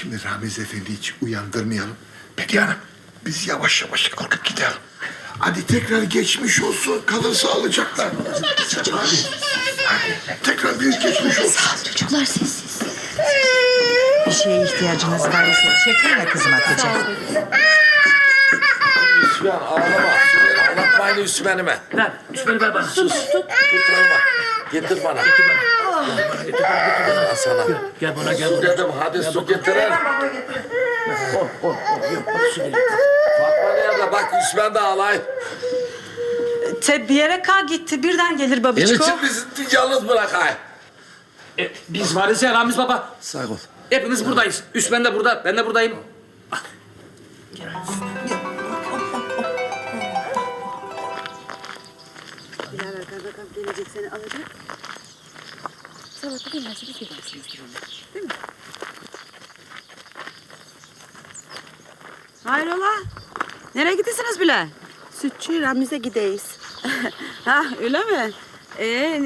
Şimdi Ramiz Efendi hiç uyandırmayalım. Bediye Hanım biz yavaş yavaş kalkıp gidelim. Hadi tekrar geçmiş olsun. Kalın sağlıcakla. Hadi. Hadi. Tekrar bir geçmiş olsun. Çocuklar sessiz. Bir şeye ihtiyacınız var ise çekinme kızım Hatice. Üsmen ağlama. Ağlatmayın Üsmen'ime. Ver, üstünü ver bana. Sus. Tut oğluma. Getir bana. Getir bana. Al sana. Gel bana, gel Su dedim hadi su getirin. Oh, oh, oh. Yok, bak su gelir. Fatma nerede? Bak Üsmen de ağlay. Te bir yere ka gitti. Birden gelir El babiçko. için bizi yalnız bırakay. E, biz varız ya Ramiz Baba. Sağ ol. Hepimiz buradayız. Üsmen de burada, ben de buradayım. Bilaver Sabah dinlersiniz gidersiniz Değil mi? Hayrola? Nereye gidiyorsunuz bile? Sütçü Ramiz'e gideyiz. ha öyle mi? Ee,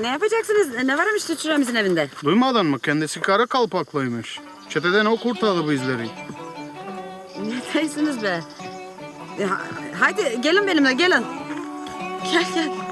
ne, yapacaksınız? Ne varmış Sütçü Ramiz'in evinde? Duymadın mı? Kendisi kara kalpaklıymış. Çeteden o kurtardı bizleri. Ne diyorsunuz be? Ya, haydi gelin benimle gelin. Gel gel.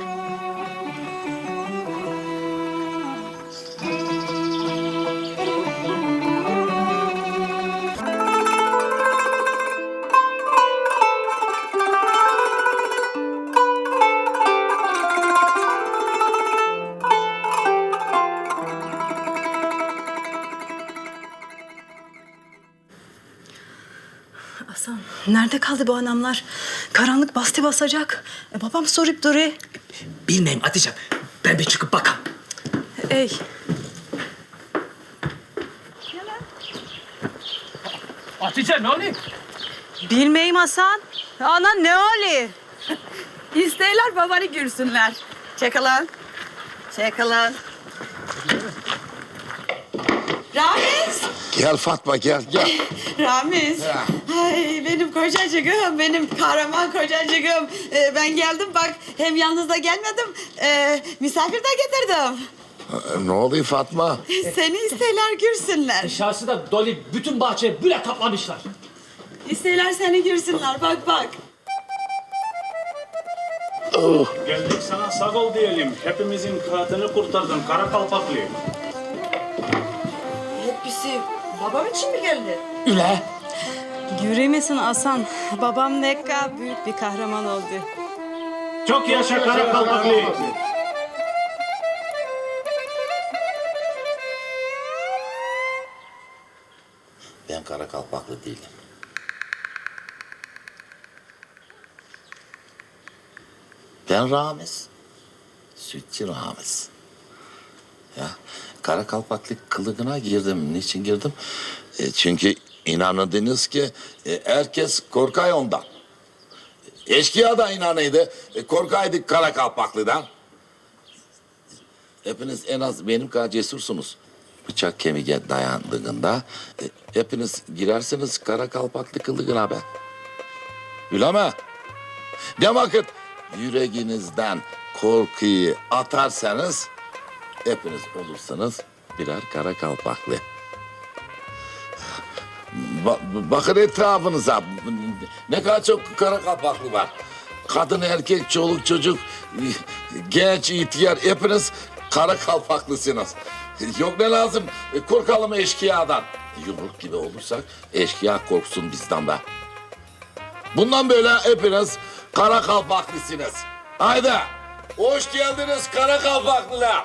Nerede kaldı bu anamlar? Karanlık bastı basacak. E, babam sorup duruyor. Bilmeyim Hatice. Ben bir çıkıp bakam. Ey Hatice ne oluyor? bilmeyim Hasan. Ana ne oluyor? İsteyler babanı görsünler. Çekalın. Çekalın. Ramiz. Gel Fatma gel gel. Ramiz. Ay benim kocacığım, benim kahraman kocacığım. Ee, ben geldim bak hem yalnız da gelmedim. Ee, misafir de getirdim. ne oluyor Fatma? Seni isteyler görsünler. Şahsı da Dolly bütün bahçeyi böyle kaplamışlar. İsteyler seni görsünler bak bak. Geldik sana sağ ol diyelim. Hepimizin hayatını kurtardın kara kalpaklı. Hepsi babam için mi geldi? Üle. Görüyor musun Hasan? Babam ne kadar büyük bir kahraman oldu. Çok yaşa kara kalpaklı. Ben kara kalpaklı değilim. Ben Ramiz. Sütçü Ramiz. Ya kara kalpaklık kılığına girdim. Niçin girdim? E, çünkü inanırdınız ki e, herkes korkay ondan. Eşkıya da inanıydı. E, korkaydı kara kalpaklıdan. Hepiniz en az benim kadar cesursunuz. Bıçak kemiğe dayandığında e, hepiniz girersiniz kara kalpaklı kılığına be. Öyle mi? Ne vakit yüreğinizden korkuyu atarsanız hepiniz olursanız birer kara kalpaklı. Ba- bakın etrafınıza. Ne kadar çok kara kalpaklı var. Kadın, erkek, çoluk, çocuk, genç, ihtiyar hepiniz kara kalpaklısınız. Yok ne lazım? E, Korkalım eşkıyadan. Yumruk gibi olursak eşkıya korksun bizden be. Bundan böyle hepiniz kara kalpaklısınız. Haydi. Hoş geldiniz kara kalpaklılar.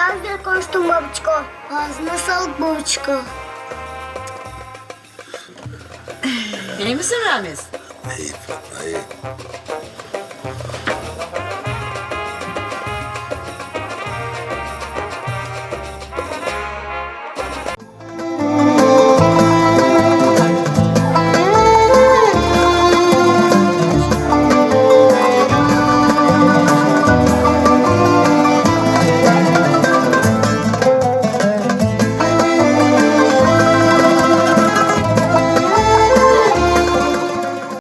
Ne kadar güzel konuştun babiçko. Ağzına sağlık babiçko. İyi misin Ramiz? İyi Fatma iyi.